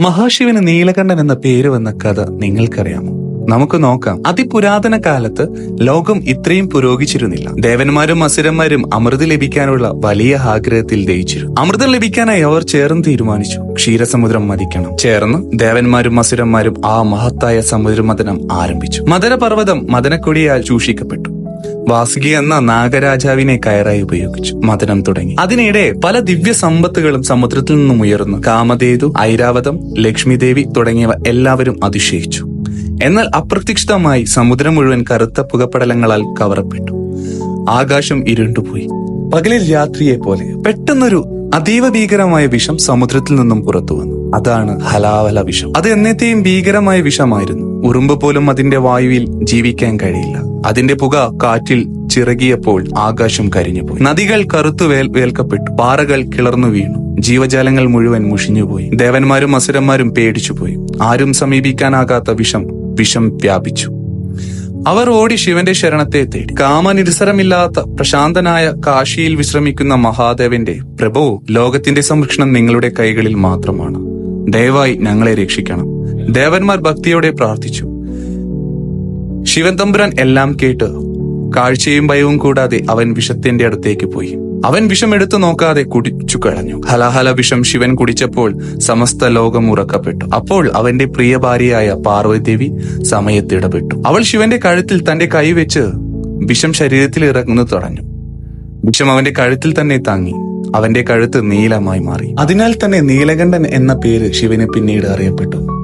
മഹാശിവന് നീലകണ്ഠൻ എന്ന പേര് വന്ന കഥ നിങ്ങൾക്കറിയാമോ? നമുക്ക് നോക്കാം. അതിപുരാതന കാലത്ത് ലോകം ഇത്രയും പുരോഗിച്ചിരുന്നില്ല. ദേവന്മാരും അസുരന്മാരും അമൃത് ലഭിക്കാനുള്ള വലിയ ആഗ്രഹത്തിൽ ദയിച്ചിരുന്നു അമൃതം ലഭിക്കാനായി അവർ ചേർന്ന് തീരുമാനിച്ചു. ക്ഷീരസമുദ്രം മതിക്കണം. ചേർന്ന് ദേവന്മാരും അസുരന്മാരും ആ മഹത്തായ സമുദ്രമതനം ആരംഭിച്ചു. മദനപർവതം മദനക്കൊടിയാൽ ചൂഷിക്കപ്പെട്ടു. വാസുകി എന്ന നാഗരാജാവിനെ കയറായി ഉപയോഗിച്ചു മതനം തുടങ്ങി. അതിനിടെ പല ദിവ്യ സമ്പത്തുകളും സമുദ്രത്തിൽ നിന്നും ഉയർന്നു. കാമധേതു ഐരാവതം ലക്ഷ്മിദേവി തുടങ്ങിയവ എല്ലാവരും അതിശയിച്ചു. എന്നാൽ അപ്രത്യക്ഷിതമായി സമുദ്രം മുഴുവൻ കറുത്ത പുകപ്പടലങ്ങളാൽ കവറപ്പെട്ടു. ആകാശം ഇരുണ്ടുപോയി. പകലിൽ രാത്രിയെ പോലെ പെട്ടെന്നൊരു അതീവ ഭീകരമായ വിഷം സമുദ്രത്തിൽ നിന്നും പുറത്തു വന്നു. അതാണ് ഹലാവല വിഷം. അത് എന്നത്തെയും ഭീകരമായ വിഷമായിരുന്നു. ഉറുമ്പ് പോലും അതിന്റെ വായുവിൽ ജീവിക്കാൻ കഴിയില്ല. അതിന്റെ പുക കാറ്റിൽ ചിറകിയപ്പോൾ ആകാശം കരിഞ്ഞുപോയി. നദികൾ കറുത്തു വേൽ വേൽക്കപ്പെട്ടു. പാറകൾ കിളർന്നു വീണു. ജീവജാലങ്ങൾ മുഴുവൻ മുഷിഞ്ഞുപോയി. ദേവന്മാരും അസുരന്മാരും പേടിച്ചുപോയി. ആരും സമീപിക്കാനാകാത്ത വിഷം വിഷം വ്യാപിച്ചു. അവർ ഓടി ശിവന്റെ ശരണത്തെ തേടി. കാമനിരസരമില്ലാത്ത പ്രശാന്തനായ കാശിയിൽ വിശ്രമിക്കുന്ന മഹാദേവന്റെ പ്രഭു ലോകത്തിന്റെ സംരക്ഷണം നിങ്ങളുടെ കൈകളിൽ മാത്രമാണ്. ദയവായി ഞങ്ങളെ രക്ഷിക്കണം. ദേവന്മാർ ഭക്തിയോടെ പ്രാർത്ഥിച്ചു. ശിവൻ തമ്പുരാൻ എല്ലാം കേട്ട് കാഴ്ചയും ഭയവും കൂടാതെ അവൻ വിഷത്തിന്റെ അടുത്തേക്ക് പോയി. അവൻ വിഷം എടുത്തു നോക്കാതെ കുടിച്ചു കളഞ്ഞു. ഹലഹല വിഷം ശിവൻ കുടിച്ചപ്പോൾ സമസ്ത ലോകം ഉറക്കപ്പെട്ടു. അപ്പോൾ അവന്റെ പ്രിയ ഭാര്യയായ പാർവതിദേവി സമയത്ത് ഇടപെട്ടു. അവൾ ശിവന്റെ കഴുത്തിൽ തന്റെ കൈ വെച്ച് വിഷം ശരീരത്തിൽ ഇറങ്ങുന്നു തടഞ്ഞു വിഷം അവന്റെ കഴുത്തിൽ തന്നെ താങ്ങി. അവന്റെ കഴുത്ത് നീലമായി മാറി. അതിനാൽ തന്നെ നീലകണ്ഠൻ എന്ന പേര് ശിവന് പിന്നീട് അറിയപ്പെട്ടു.